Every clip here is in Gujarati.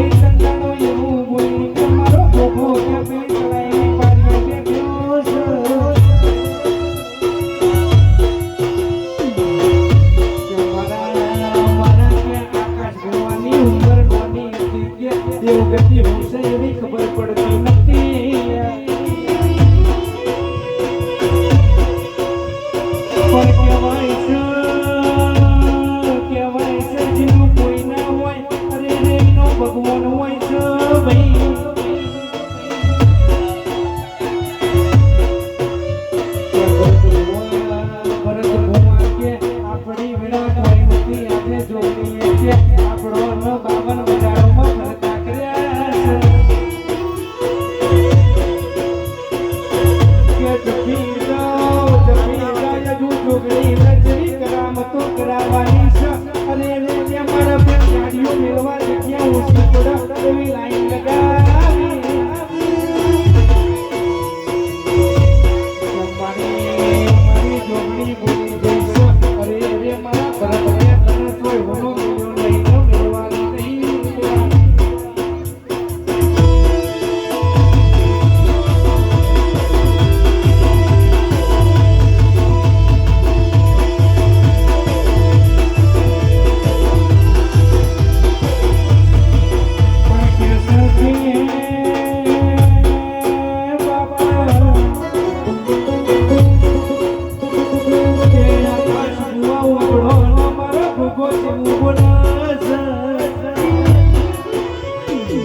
Ladies.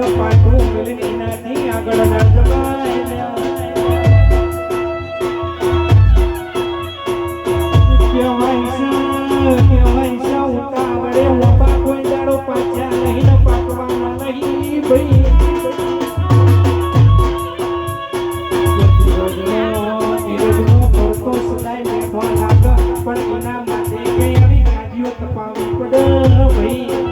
પાઠું મિલની નાથી આગળ પણ એના માટે કઈ આવી ગાડીઓ તપાવવી પડે ભાઈ.